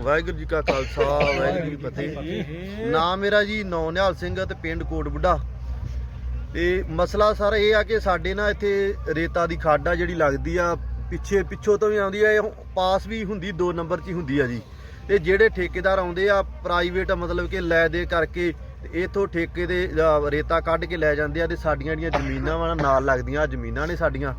ਵਾਹਿਗੁਰੂ ਜੀ ਕਾ ਖਾਲਸਾ, ਵਾਹਿਗੁਰੂ ਜੀ ਕੀ ਫਤਿਹ। ਨਾਮ ਮੇਰਾ ਜੀ ਨੌ ਨਿਹਾਲ ਸਿੰਘ ਤੇ ਪਿੰਡ ਕੋਟ ਬੁੱਢਾ ਤੇ ਮਸਲਾ ਸਰ ਇਹ ਆ ਕਿ ਸਾਡੇ ਨਾਲ ਇੱਥੇ ਰੇਤਾ ਦੀ ਖਾਡਾ ਜਿਹੜੀ ਲੱਗਦੀ ਆ, ਪਿੱਛੇ ਪਿੱਛੋਂ ਤੋਂ ਵੀ ਆਉਂਦੀ ਆ, ਇਹ ਪਾਸ ਵੀ ਹੁੰਦੀ 2 ਨੰਬਰ 'ਚ ਹੀ ਹੁੰਦੀ ਆ ਜੀ। ਤੇ ਜਿਹੜੇ ਠੇਕੇਦਾਰ ਆਉਂਦੇ ਆ ਪ੍ਰਾਈਵੇਟ ਮਤਲਬ ਕਿ ਲੈ ਦੇ ਕਰਕੇ ਤੇ ਇਥੋਂ ਠੇਕੇ ਦੇ ਰੇਤਾ ਕੱਢ ਕੇ ਲੈ ਜਾਂਦੇ ਆ ਤੇ ਸਾਡੀਆਂ ਜਿਹੜੀਆਂ ਜ਼ਮੀਨਾਂ ਵਾ ਨਾਲ ਲੱਗਦੀਆਂ ਜ਼ਮੀਨਾਂ ਨੇ ਸਾਡੀਆਂ।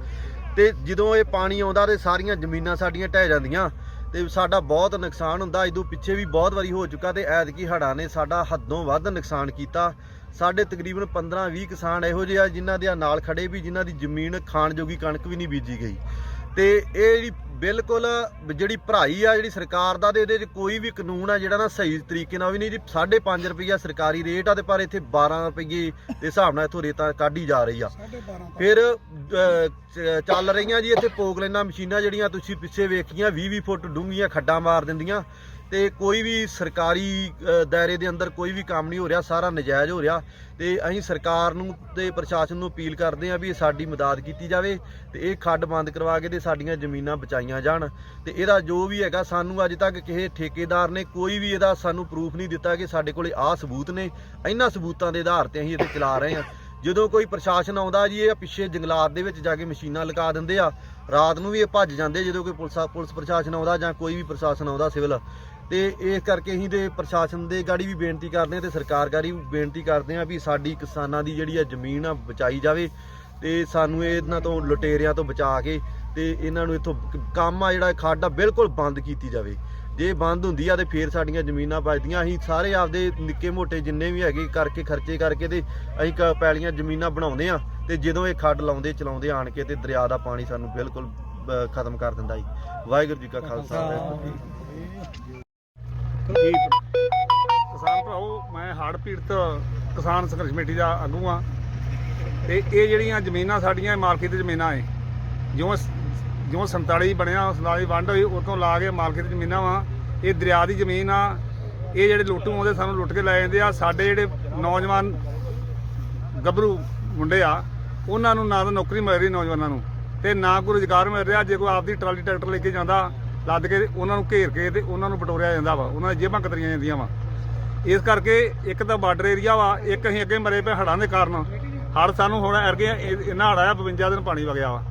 ਤੇ ਜਦੋਂ ਇਹ ਪਾਣੀ ਆਉਂਦਾ ਤੇ ਸਾਰੀਆਂ ਜ਼ਮੀਨਾਂ ਸਾਡੀਆਂ ਢਹਿ ਜਾਂਦੀਆਂ। ਤੇ ਸਾਡਾ ਬਹੁਤ ਨੁਕਸਾਨ ਹੁੰਦਾ ਇਦੋਂ ਪਿੱਛੇ ਵੀ ਬਹੁਤ ਵਾਰੀ ਹੋ ਚੁੱਕਾ ਤੇ ਐਤਕੀ ਹੜ੍ਹਾਂ ਨੇ ਸਾਡਾ ਹੱਦੋਂ ਵੱਧ ਨੁਕਸਾਨ ਕੀਤਾ। ਸਾਡੇ ਤਕਰੀਬਨ 15-20 ਕਿਸਾਨ ਇਹੋ ਜਿਹੇ ਆ ਜਿਨ੍ਹਾਂ ਦੇ ਨਾਲ ਖੜੇ ਵੀ, ਜਿਨ੍ਹਾਂ ਦੀ ਜ਼ਮੀਨ ਖਾਣ ਜੋਗੀ ਕਣਕ ਵੀ ਨਹੀਂ ਬੀਜੀ ਗਈ। ਤੇ ਇਹ ਜਿਹੜੀ ਬਿਲਕੁਲ ਜਿਹੜੀ ਭਰਾਈ ਆ ਜਿਹੜੀ ਸਰਕਾਰ ਦਾ ਤੇ ਇਹਦੇ 'ਚ ਕੋਈ ਵੀ ਕਾਨੂੰਨ ਆ ਜਿਹੜਾ ਨਾ ਸਹੀ ਤਰੀਕੇ ਨਾਲ ਵੀ ਨਹੀਂ ਜੀ 5.5 ਰੁਪਈਆ ਸਰਕਾਰੀ ਰੇਟ ਆ ਤੇ ਪਰ ਇੱਥੇ 12 ਰੁਪਏ ਦੇ ਹਿਸਾਬ ਨਾਲ ਇੱਥੋਂ ਰੇਤਾ ਕਾਢੀ ਜਾ ਰਹੀ ਆ। ਫਿਰ ਚੱਲ ਰਹੀਆਂ ਜੀ ਇੱਥੇ ਪੋਗਲੈਨਾ ਮਸ਼ੀਨਾਂ ਜਿਹੜੀਆਂ ਤੁਸੀਂ ਪਿੱਛੇ ਵੇਖੀਆਂ 20-20 ਫੁੱਟ ਡੂੰਘੀਆਂ ਖੱਡਾਂ ਮਾਰ ਦਿੰਦੀਆਂ। ਤੇ ਕੋਈ ਵੀ ਸਰਕਾਰੀ ਦਾਇਰੇ ਦੇ ਅੰਦਰ ਕੋਈ ਵੀ ਕੰਮ ਨਹੀਂ ਹੋ ਰਿਹਾ, ਸਾਰਾ ਨਜਾਇਜ਼ ਹੋ ਰਿਹਾ ਤੇ ਅਸੀਂ ਸਰਕਾਰ ਨੂੰ ਤੇ ਪ੍ਰਸ਼ਾਸਨ ਨੂੰ ਅਪੀਲ ਕਰਦੇ ਹਾਂ ਵੀ ਸਾਡੀ ਮਦਦ ਕੀਤੀ ਜਾਵੇ ਤੇ ਇਹ ਖੱਡ ਬੰਦ ਕਰਵਾ ਕੇ ਤੇ ਸਾਡੀਆਂ ਜ਼ਮੀਨਾਂ ਬਚਾਈਆਂ ਜਾਣ ਤੇ ਇਹਦਾ ਜੋ ਵੀ ਹੈਗਾ ਸਾਨੂੰ ਅੱਜ ਤੱਕ ਕਿਸੇ ਠੇਕੇਦਾਰ ਨੇ ਕੋਈ ਵੀ ਇਹਦਾ ਸਾਨੂੰ ਪ੍ਰੂਫ ਨਹੀਂ ਦਿੱਤਾ ਕਿ ਸਾਡੇ ਕੋਲੇ ਆਹ ਸਬੂਤ ਨੇ, ਇਹਨਾਂ ਸਬੂਤਾਂ ਦੇ ਆਧਾਰ ਤੇ ਅਸੀਂ ਇਹਦੇ ਚਲਾ ਰਹੇ ਹਾਂ। ਜਦੋਂ ਕੋਈ ਪ੍ਰਸ਼ਾਸਨ ਆਉਂਦਾ ਜੀ, ਇਹ ਪਿੱਛੇ ਜੰਗਲਾਤ ਦੇ ਵਿੱਚ ਜਾ ਕੇ ਮਸ਼ੀਨਾਂ ਲਗਾ ਦਿੰਦੇ ਆ, ਰਾਤ ਨੂੰ ਵੀ ਇਹ ਭੱਜ ਜਾਂਦੇ ਜਦੋਂ ਕੋਈ ਪੁਲਿਸ ਪੁਲਿਸ ਪ੍ਰਸ਼ਾਸਨ ਆਉਂਦਾ ਜਾਂ ਕੋਈ ਵੀ ਪ੍ਰਸ਼ਾਸਨ ਆਉਂਦਾ ਸਿਵਲ ਤੇ ਇਸ ਕਰਕੇ ਅਸੀਂ ਤੇ ਪ੍ਰਸ਼ਾਸਨ ਦੇ ਗਾੜੀ ਵੀ ਬੇਨਤੀ ਕਰਦੇ ਹਾਂ ਤੇ ਸਰਕਾਰ ਗਾੜੀ ਵੀ ਬੇਨਤੀ ਕਰਦੇ ਹਾਂ ਵੀ ਸਾਡੀ ਕਿਸਾਨਾਂ ਦੀ ਜਿਹੜੀ ਆ ਜ਼ਮੀਨ ਆ ਬਚਾਈ ਜਾਵੇ ਤੇ ਸਾਨੂੰ ਇਹਨਾਂ ਤੋਂ ਲੁਟੇਰਿਆਂ ਤੋਂ ਬਚਾ ਕੇ ਤੇ ਇਹਨਾਂ ਨੂੰ ਇੱਥੋਂ ਕੰਮ ਆ ਜਿਹੜਾ ਖਾਡਾ ਬਿਲਕੁਲ ਬੰਦ ਕੀਤੀ ਜਾਵੇ। ਜੇ ਬੰਦ ਹੁੰਦੀ ਆ ਤੇ ਫੇਰ ਸਾਡੀਆਂ ਜ਼ਮੀਨਾਂ ਬਚਦੀਆਂ। ਅਸੀਂ ਸਾਰੇ ਆਪਦੇ ਨਿੱਕੇ ਮੋਟੇ ਜਿੰਨੇ ਵੀ ਹੈਗੇ ਕਰਕੇ ਖਰਚੇ ਕਰਕੇ ਤੇ ਅਸੀਂ ਕ- ਪੈਲੀਆਂ ਜ਼ਮੀਨਾਂ ਬਣਾਉਂਦੇ ਆ ਤੇ ਜਦੋਂ ਇਹ ਖੱਡ ਲਾਉਂਦੇ, ਚਲਾਉਂਦੇ ਆਣ ਕੇ ਤੇ ਦਰਿਆ ਦਾ ਪਾਣੀ ਸਾਨੂੰ ਬਿਲਕੁਲ ਖਤਮ ਕਰ ਦਿੰਦਾ ਜੀ। ਵਾਹਿਗੁਰੂ ਜੀ ਕਾ ਖਾਲਸਾ। ਵਾਹਿਗੁਰੂ ਜੀ ਜੀ। ਕਿਸਾਨ ਭਰਾਓ, ਮੈਂ ਹੜ੍ਹ ਪੀੜਤ ਕਿਸਾਨ ਸੰਘਰਸ਼ ਕਮੇਟੀ ਦਾ ਆਗੂ ਆ ਤੇ ਇਹ ਜਿਹੜੀਆਂ ਜ਼ਮੀਨਾਂ ਸਾਡੀਆਂ ਮਾਲਕੀ ਦੀ ਜ਼ਮੀਨਾਂ ਏ ਜਿਉਂ ਜਿਉਂ 47 ਬਣਿਆ 47 ਵੰਡ ਹੋਈ ਉਹ ਲਾ ਕੇ ਮਾਲਕੀ ਦੀ ਜ਼ਮੀਨਾਂ ਵਾ। ਇਹ ਦਰਿਆ ਦੀ ਜ਼ਮੀਨ ਆ। ਇਹ ਜਿਹੜੇ ਲੁੱਟੂ ਆਉਂਦੇ, ਸਾਨੂੰ ਲੁੱਟ ਕੇ ਲੈ ਜਾਂਦੇ ਆ। ਸਾਡੇ ਜਿਹੜੇ ਨੌਜਵਾਨ ਗੱਭਰੂ ਮੁੰਡੇ ਆ, ਉਹਨਾਂ ਨੂੰ ਨਾ ਤਾਂ ਨੌਕਰੀ ਮਿਲ ਰਹੀ ਨੌਜਵਾਨਾਂ ਨੂੰ। ਤੇ ਨਾ ਕੋਈ ਰੁਜ਼ਗਾਰ ਮਿਲ ਰਿਹਾ। ਜੇ ਕੋਈ ਆਪਦੀ ਟਰਾਲੀ, ਟਰੈਕਟਰ ਲੈ ਕੇ ਜਾਂਦਾ ਲੱਦ ਕੇ ਉਹਨਾਂ ਨੂੰ ਘੇਰ ਕੇ ਤੇ ਉਹਨਾਂ ਨੂੰ ਬਟੋਰਿਆ ਜਾਂਦਾ ਵਾ, ਉਹਨਾਂ ਦੀ ਜੇਬਾਂ ਕਤਰੀਆਂ ਜਾਂਦੀਆਂ ਵਾ। ਇਸ ਕਰਕੇ ਇੱਕ ਤਾਂ ਬਾਰਡਰ ਏਰੀਆ ਵਾ, ਇੱਕ ਅਸੀਂ ਅੱਗੇ ਮਰੇ ਪਏ ਹੜਾਂ ਦੇ ਕਾਰਨ। ਹੜ ਸਾਨੂੰ ਹੁਣ ਅਰਗੇ ਇਹਨਾਂ ਹੜ ਆਇਆ 52 ਦਿਨ ਪਾਣੀ ਵਗਿਆ ਵਾ।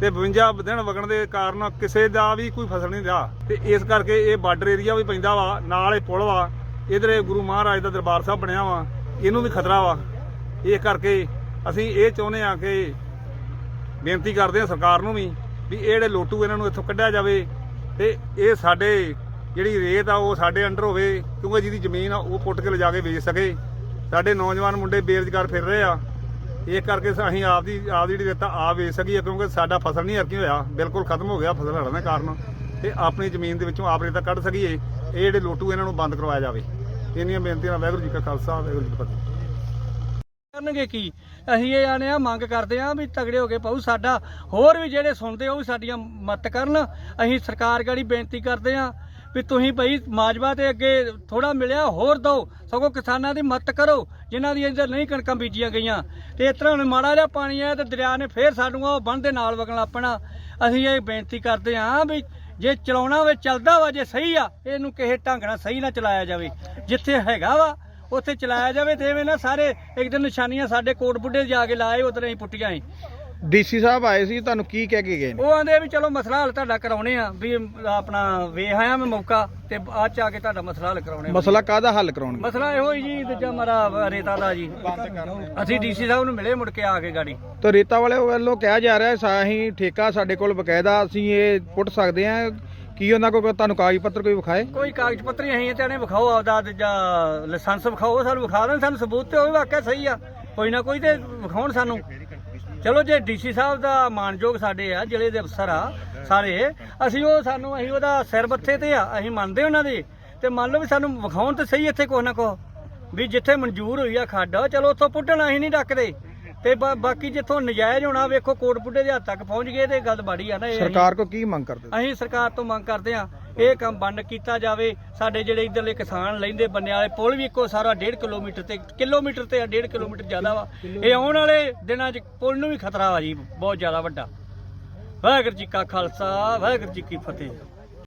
ਤੇ 52 ਦਿਨ ਵਗਣ ਦੇ ਕਾਰਨ ਕਿਸੇ ਦਾ ਵੀ ਕੋਈ ਫਸਲ ਨਹੀਂ ਰਿਹਾ। ਤੇ ਇਸ ਕਰਕੇ ਇਹ ਬਾਰਡਰ ਏਰੀਆ ਵੀ ਪੈਂਦਾ ਵਾ, ਨਾਲ ਇਹ ਪੁਲ ਵਾ। ਇਧਰੇ ਗੁਰੂ ਮਹਾਰਾਜ ਦਾ ਦਰਬਾਰ ਸਾਹਿਬ ਬਣਿਆ ਵਾ, ਇਹਨੂੰ ਵੀ ਖਤਰਾ ਵਾ। ਇਸ ਕਰਕੇ ਅਸੀਂ ਇਹ ਚਾਹੁੰਦੇ ਆ ਕਿ ਬੇਨਤੀ ਕਰਦੇ ਆ ਸਰਕਾਰ ਨੂੰ ਵੀ ਵੀ ਇਹ ਜਿਹੜੇ ਲੋਟੂ ਇਹਨਾਂ ਨੂੰ ਇੱਥੋਂ ਕੱਢਿਆ ਜਾਵੇ। ਤੇ ਇਹ ਸਾਡੇ ਜਿਹੜੀ ਰੇਤ ਆ ਉਹ ਸਾਡੇ ਅੰਡਰ ਹੋਵੇ, ਕਿਉਂਕਿ ਜਿਹਦੀ ਜ਼ਮੀਨ ਆ ਉਹ ਪੁੱਟ ਕੇ ਲਿਜਾ ਕੇ ਵੇਚ ਸਕੇ। ਸਾਡੇ ਨੌਜਵਾਨ ਮੁੰਡੇ ਬੇਰੁਜ਼ਗਾਰ ਫਿਰ ਰਹੇ ਆ। ਇਹ ਕਰਕੇ ਅਸੀਂ ਆਪ ਦੀ ਆਪ ਦੀ ਜਿਹੜੀ ਰੇਤਾ ਆ ਵੇਚ ਸਕੀਏ, ਕਿਉਂਕਿ ਸਾਡਾ ਫਸਲ ਨਹੀਂ ਅਰਕੀ ਹੋਇਆ। ਬਿਲਕੁਲ ਖਤਮ ਹੋ ਗਿਆ ਫਸਲ ਹੜਨ ਦੇ ਕਾਰਨ। ਤੇ ਆਪਣੀ ਜ਼ਮੀਨ ਦੇ ਵਿੱਚੋਂ ਆਪ ਰੇਤਾ ਕੱਢ ਸਕੀਏ। ਇਹ ਜਿਹੜੇ ਲੋਟੂ ਇਹਨਾਂ ਨੂੰ ਬੰਦ ਕਰਵਾਇਆ ਜਾਵੇ। ਇੰਨੀਆਂ ਬੇਨਤੀਆਂ ਨਾਲ ਵਾਹਿਗੁਰੂ ਜੀ ਕਾ ਖਾਲਸਾ, ਵਾਹਿਗੁਰੂ ਜੀ ਕੀ ਫਤਿਹ। ਕਰਨਗੇ ਕੀ? ਅਸੀਂ ਇਹ ਆਨੇ ਆ, ਮੰਗ ਕਰਦੇ ਆ ਵੀ ਤਗੜੇ ਹੋ ਕੇ ਪਾਉ ਸਾਡਾ। ਹੋਰ ਵੀ ਜਿਹੜੇ ਸੁਣਦੇ ਆ, ਉਹ ਵੀ ਸਾਡੀਆਂ ਮਦਦ ਕਰਨ। ਅਸੀਂ ਸਰਕਾਰ ਗਾੜੀ ਬੇਨਤੀ ਕਰਦੇ ਆ ਵੀ ਤੁਸੀਂ ਭਾਈ ਮਾਜਵਾ ਦੇ ਅੱਗੇ ਥੋੜਾ ਮਿਲਿਆ, ਹੋਰ ਦਿਓ ਸਗੋਂ ਕਿਸਾਨਾਂ ਦੀ ਮਦਦ ਕਰੋ, ਜਿਨ੍ਹਾਂ ਦੀ ਇੰਦਰ ਨਹੀਂ ਕਣਕਾਂ ਬੀਜੀਆਂ ਗਈਆਂ। ਤੇ ਇਸ ਤਰ੍ਹਾਂ ਹੁਣ ਮਾੜਾ ਜਿਹਾ ਪਾਣੀ ਆਇਆ ਤੇ ਦਰਿਆ ਨੇ ਫੇਰ ਸਾਨੂੰ ਉਹ ਬੰਨ ਦੇ ਨਾਲ ਵਗਣ ਲੱਪਣਾ ਅਸੀਂ ਇਹ ਬੇਨਤੀ ਕਰਦੇ ਆ ਵੀ ਜੇ ਚਲਾਉਣਾ ਹੋਵੇ, ਚੱਲਦਾ ਵਾ, ਜੇ ਸਹੀ ਆ, ਇਹਨੂੰ ਕਿਸੇ ਢੰਗ ਨਾਲ ਸਹੀ ਨਾਲ ਚਲਾਇਆ ਜਾਵੇ। ਜਿੱਥੇ ਹੈਗਾ ਵਾ ਉੱਥੇ ਚਲਾਇਆ ਜਾਵੇ ਤੇ ਐਵੇਂ ਨਾ ਸਾਰੇ ਇੱਕ ਦਿਨ ਨਿਸ਼ਾਨੀਆਂ ਸਾਡੇ ਕੋਟ ਬੁੱਢੇ ਜਾ ਕੇ ਲਾਏ ਉਧਰ ਅਸੀਂ ਪੁੱਟੀਆਂ ਸੀ। ਡੀਸੀ ਸਾਹਿਬ ਆਏ ਸੀ ਤੁਹਾਨੂੰ ਕੀ ਕਹਿ ਕੇ ਗਏ ਨੇ? ਉਹ ਆਂਦੇ ਵੀ ਚਲੋ ਮਸਲਾ ਹੱਲ ਤੁਹਾਡਾ ਕਰਾਉਣੇ ਆ ਵੀ ਆਪਣਾ ਵੇਖ ਆਇਆ ਮੈਂ ਮੌਕਾ ਤੇ ਬਾਅਦ ਚ ਆ ਕੇ ਤੁਹਾਡਾ ਮਸਲਾ ਹੱਲ ਕਰਾਉਣੇ ਆ। ਮਸਲਾ ਕਾਹਦਾ ਹੱਲ ਕਰਾਉਣਗੇ? ਮਸਲਾ ਇਹੋ ਹੀ ਜੀ ਦੂਜਾ ਮਾਰਾ ਰੇਤਾ ਦਾ ਜੀ। ਅਸੀਂ ਡੀਸੀ ਸਾਹਿਬ ਨੂੰ ਮਿਲੇ ਮੁੜ ਕੇ ਆ ਕੇ ਗਾੜੀ। ਤਾਂ ਰੇਤਾ ਵਾਲੇ ਵੱਲੋਂ ਕਿਹਾ ਜਾ ਰਿਹਾ ਸਾ ਅਸੀਂ ਠੇਕਾ ਸਾਡੇ ਕੋਲ ਬਕਾਇਦਾ ਅਸੀਂ ਇਹ ਪੁੱਟ ਸਕਦੇ ਹਾਂ। ਕੀ ਉਹਨਾਂ ਕੋਲ ਤੁਹਾਨੂੰ ਕਾਗਜ਼ ਪੱਤਰ ਕੋਈ ਵਿਖਾਏ? ਕੋਈ ਕਾਗਜ਼ ਪੱਤਰ ਅਸੀਂ ਤੇ ਨੇ ਵਿਖਾਓ ਆਪਦਾ ਦੂਜਾ ਲਾਇਸੈਂਸ ਵਿਖਾਓ ਸਾਨੂੰ ਵਿਖਾ ਦੇਣ, ਸਾਨੂੰ ਸਬੂਤ ਤੇ ਹੋਵੇ ਵਾਕਿਆ ਸਹੀ ਆ। ਕੋਈ ਨਾ ਕੋਈ ਤੇ ਵਿਖਾਉਣ ਸਾਨੂੰ। ਚਲੋ ਜੇ ਡੀਸੀ ਸਾਹਿਬ ਦਾ ਮਾਨਯੋਗ ਸਾਡੇ ਆ, ਜ਼ਿਲ੍ਹੇ ਦੇ ਅਫਸਰ ਆ, ਸਾਰੇ, ਅਸੀਂ ਉਹ ਸਾਨੂੰ, ਅਸੀਂ ਉਹਦਾ ਸਿਰ ਬੱਥੇ ਤੇ ਆ, ਅਸੀਂ ਮੰਨਦੇ ਉਹਨਾਂ ਦੇ। ਤੇ ਮੰਨ ਲਓ ਵੀ ਸਾਨੂੰ ਵਿਖਾਉਣ ਤੇ ਸਹੀ ਇੱਥੇ ਕੁਛ ਨਾ ਕੁਛ। ਵੀ ਜਿੱਥੇ ਮਨਜ਼ੂਰ ਹੋਈ ਆ ਖੱਡ, ਚਲੋ ਉੱਥੋਂ ਪੁੱਟਣਾ ਅਸੀਂ ਨਹੀਂ ਡੱਕਦੇ। ਤੇ ਬਾ- ਬਾਕੀ ਜਿੱਥੋਂ ਨਜਾਇਜ਼ ਹੋਣਾ ਵੇਖੋ ਕੋਟ ਪੁੱਟੇ ਦੇ ਹੱਦ ਤੱਕ ਪਹੁੰਚ ਗਏ ਤੇ ਗੱਲ ਬਾੜੀ ਆ ਨਾ ਇਹ ਸਰਕਾਰ ਕੋ ਕੀ ਮੰਗ ਕਰਦੇ? ਅਸੀਂ ਸਰਕਾਰ ਤੋਂ ਮੰਗ ਕਰਦੇ ਹਾਂ ਇਹ ਕੰਮ ਬੰਦ ਕੀਤਾ ਜਾਵੇ। ਸਾਡੇ ਜਿਹੜੇ ਇਧਰਲੇ ਕਿਸਾਨ ਲੈਂਦੇ ਬੰਨੇ ਵਾਲੇ ਪੁਲ ਵੀ ਇੱਕੋ ਸਾਰਾ 1.5 ਕਿਲੋਮੀਟਰ ਤੇ ਕਿਲੋਮੀਟਰ ਤੇ 1.5 ਕਿਲੋਮੀਟਰ ਜ਼ਿਆਦਾ ਵਾ। ਇਹ ਆਉਣ ਵਾਲੇ ਦਿਨਾਂ 'ਚ ਪੁਲ ਨੂੰ ਵੀ ਖਤਰਾ ਵਾ ਜੀ ਬਹੁਤ ਜ਼ਿਆਦਾ ਵੱਡਾ। ਵਾਹਿਗੁਰੂ ਜੀ ਕਾ ਖਾਲਸਾ ਵਾਹਿਗੁਰੂ ਜੀ ਕੀ ਫਤਿਹ।